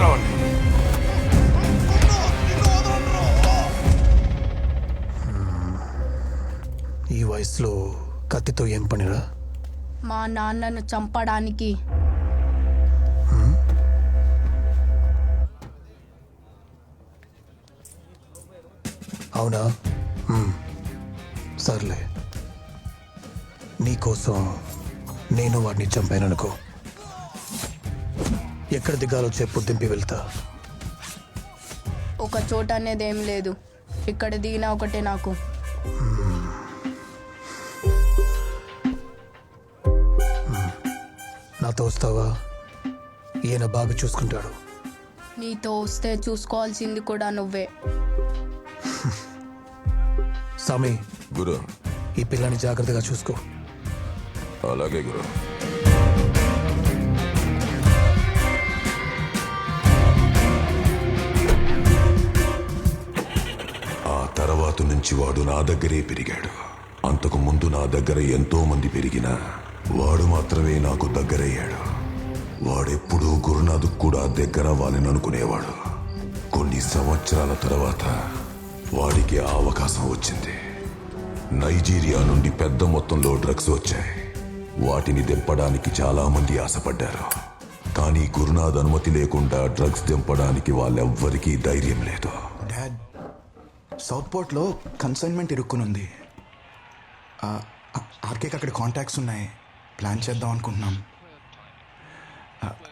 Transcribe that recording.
రావండి. ఈ వయసులో కత్తితో ఏం పనిరా? మా నాన్నను చంపడానికి. అవునా. సర్లే. నీకోసం నేను వాడిని చంపాననుకో. ఎక్కడ దిగాలో చెప్పు దింపి వెళ్తా. ఒక చోట అనేది ఏం లేదు. ఇక్కడ దిగినా ఒకటే నాకు. నాతో వస్తావా? ఈయన బాగా చూసుకుంటాడు. నీతో వస్తే చూసుకోవాల్సింది కూడా నువ్వే. సామి గురు. ఈ పిల్లని జాగ్రత్తగా చూసుకో. అలాగే గురు. మంచివాడు నా దగ్గరే పెరిగాడు. అంతకు ముందు నా దగ్గర ఎంతో మంది పెరిగినా వాడు మాత్రమే నాకు దగ్గరయ్యాడు. వాడెప్పుడూ గురునాథ్ కూడా దగ్గర వాళ్ళని అనుకునేవాడు. కొన్ని సంవత్సరాల తర్వాత వాడికి ఆ అవకాశం వచ్చింది. నైజీరియా నుండి పెద్ద మొత్తంలో డ్రగ్స్ వచ్చాయి. వాటిని దింపడానికి చాలా మంది ఆశపడ్డారు. కానీ గురునాథ్ అనుమతి లేకుండా డ్రగ్స్ దింపడానికి వాళ్ళెవ్వరికీ ధైర్యం లేదు. South పోర్ట్లో consignment ఇరుక్కునుంది. ఆర్కేకి అక్కడ కాంటాక్ట్స్ ఉన్నాయి. ప్లాన్ చేద్దాం అనుకుంటున్నాం.